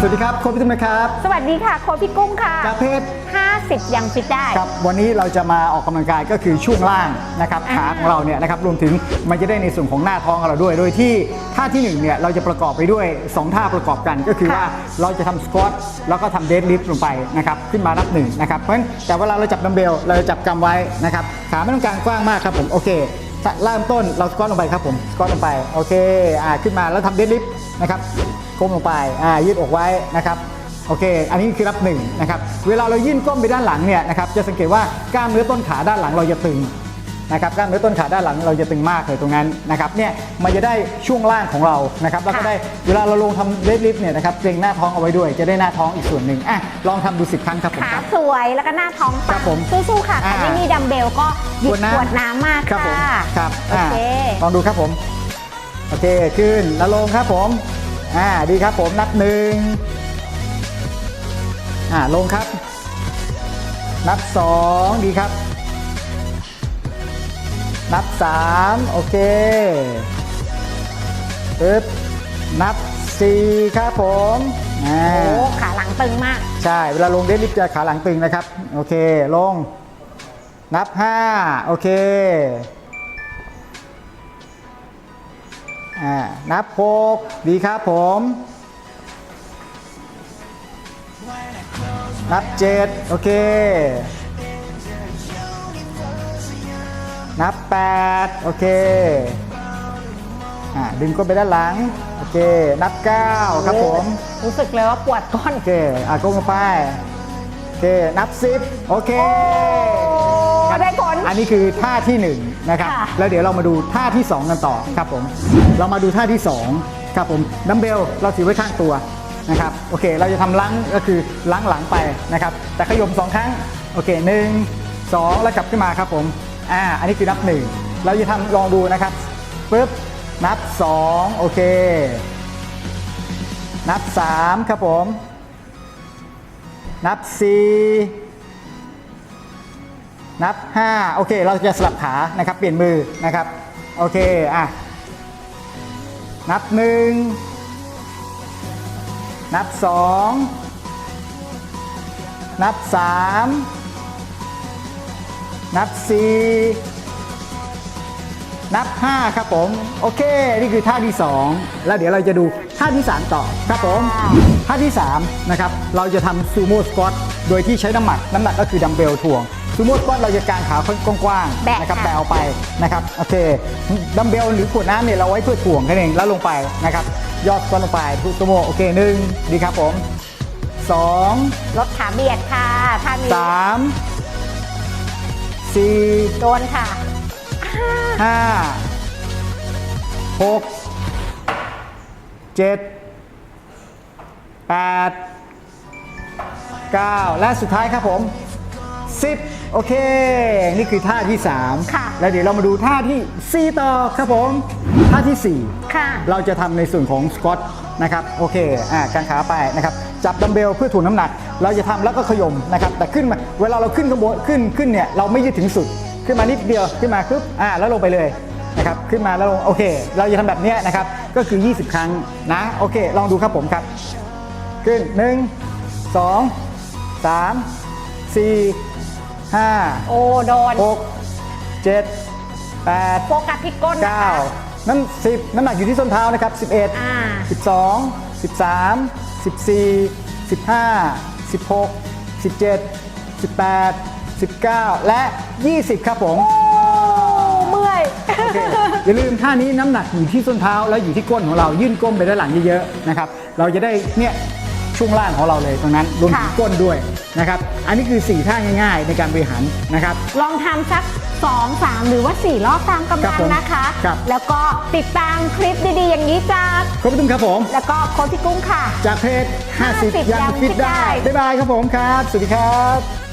สวัสดีครับโค้ชพี่ตุ้มนะครับ สวัสดีค่ะโค้ชพี่กุ้งค่ะจากเพจ50 ยังฟิตได้ครับวันนี้เราจะมาออกกำลังกายก็คือช่วงล่างนะครับอ่าขาของเราเนี่ยนะครับรวมถึงมันจะได้ในส่วนของหน้าท้องของเราด้วย โดยที่ท่าที่หนึ่งเนี่ยเราจะประกอบไปด้วย 2 ท่าประกอบกันก็คือว่าเราจะทำสควอตแล้วก็ทำเดดลิฟต์ลงไปนะครับขึ้นมานับหนึ่งนะครับเพราะฉะนั้นแต่เวลาเราจับดัมเบลเราจะจับกำไว้นะครับขาไม่ต้องการกว้างมากครับผมโอเคเริ่มต้นเราสควอตลงไปครับผมสควอตลงไปโอเคอ่าขึ้นมาแล้วทำเดดลิฟต์นะครับ ก้มลงไปอ่ายืดอกไว้นะครับโอเค อันนี้คือรับหนึ่งนะครับ เวลาเรายื่นก้มไปด้านหลังเนี่ยนะครับ จะสังเกตว่ากล้ามเนื้อต้นขาด้านหลังเราจะตึงนะครับกล้ามเนื้อต้นขาด้านหลังเราจะตึงมากเลยตรงนั้นนะครับเนี่ยมันจะได้ช่วงล่างของเรานะครับแล้วก็ได้เวลาเราลงทำเดดลิฟต์เนี่ยนะครับเกรงหน้าท้องเอาไว้ด้วย จะได้หน้าท้องอีกส่วนหนึ่งอะลองทำดู10ครั้งครับผมขาครับสวยแล้วก็หน้าท้องครับผมสู้ๆค่ะอ่าถ้าไม่มีดัมเบลก็หยุดขวดน้ำขวดน้ำมากครับผมค่ะครับโออ่าเคลองดูครับผมโอเคขึ้นแล้วลงครับผม อ่าดีครับผมนับหนึ่งอ่าลงครับ นับสองดีครับ นับสามโอเคปึ๊บนับสี่ครับผมอ่าโอ้ขาหลังตึงมาก ใช่เวลาลงเดดลิฟต์จะขาหลังตึงนะครับ โอเคลง นับ5โอเค อ่านับ6ดีครับผม นับ7โอเค นับ8โอเคอ่าดึงก้นไปด้านหลัง โอเค นับ9ครับผม รู้สึกเลยว่าปวดก้น โอเค อะก้มลงไป โอเค นับซิปโอเค โอ้ได้ผลอันนี้คือท่าที่1นะครับค่ะแล้วเดี๋ยวเรามาดูท่าที่2กันต่อครับผมเรามาดูท่าที่2ครับผมดัมเบลเราถือไว้ข้างตัวนะครับโอเคเราจะทำล้างก็คือล้างหลังไปนะครับแต่ขยม2ครั้งโอเคหนึ่งสองแล้วกลับขึ้นมาครับผมอ่าอันนี้คือนับ1เราจะทำลองดูนะครับปึ๊บนับ2โอเค นับ 3 ครับผม นับ 4 นับ 5 โอเค เราจะสลับขานะครับ เปลี่ยนมือนะครับ โอเค อะ นับ 1 นับ 2 นับ 3 นับ 4 นับ 5 ครับผม โอเค นี่คือท่าที่ 2 แล้วเดี๋ยวเราจะดูท่าที่ 3 ต่อครับผมท่าที่ 3 นะครับ เราจะทำซูโม่สควอตโดยที่ใช้น้ำหนัก น้ำหนักก็คือดัมเบลถ่วง ซูโม่สควอตเราจะกางขากว้างแบะๆนะครับค่ะแบะออกไปนะครับโอเคดัมเบลหรือขวดน้ำเนี่ยเราไว้เพื่อถ่วงแค่นั้นเองแล้วลงไปนะครับยอดสควอตลงไปทุกตัวโมโอเคหนึ่งดีครับผมสองลดขาเบียดค่ะท่านี้สามสี่โดนค่ะห้าหกเจ็ดแปดเก้าและสุดท้ายครับผมสิบ โอเค นี่คือท่าที่ 3 ค่ะแล้วเดี๋ยวเรามาดูท่าที่ 4 ต่อครับผม ท่าที่ 4 ค่ะ เราจะทำในส่วนของสควอตนะครับ โอเค อ่ากางขาไปนะครับ จับดัมเบลเพื่อถ่วงน้ำหนัก เราจะทำแล้วก็ขยมนะครับ แต่ขึ้นมา เวลาเราขึ้นข้างบนขึ้นขึ้นเนี่ย เราไม่ยืดถึงสุด ขึ้นมานิดเดียว ขึ้นมาปึ๊บ อ่า แล้วลงไปเลยนะครับ ขึ้นมาแล้วลง โอเค เราจะทำแบบเนี้ยนะครับ ก็คือ 20 ครั้งนะ โอเค ลองดูครับผมครับ ขึ้น 1 2 3 4 5โอ้ โดน6 7 8โฟกัสที่ก้นนะคะ9นั่น10น้ำหนักอยู่ที่ส้นเท้านะครับ11อ่า 12 13 14 15 16 17 18 19 และ 20 ครับผมเมื่อยโอเคอย่าลืมท่านี้น้ำหนักอยู่ที่ส้นเท้าแล้วอยู่ที่ก้นของเรายื่นก้มไปด้านหลังเยอะๆนะครับ เราจะได้เนี่ย ช่วงล่างของเราเลยตรงนั้นรวมถึงค่ะก้นด้วยนะครับ อันนี้คือ 4 ท่าง่าย ๆ ในการบริหารนะครับ ลองทำสัก 2 3 หรือว่า 4 รอบตามกำครัลับงผมนะคะครับแล้วก็ติดตามคลิปดีๆ อย่างนี้จากขอบคุณครับผม แล้วก็โค้ชพี่กุ้งค่ะ จากเพจ 50 ยังฟิตได้ บ๊ายบายครับผมครับ สวัสดีครับ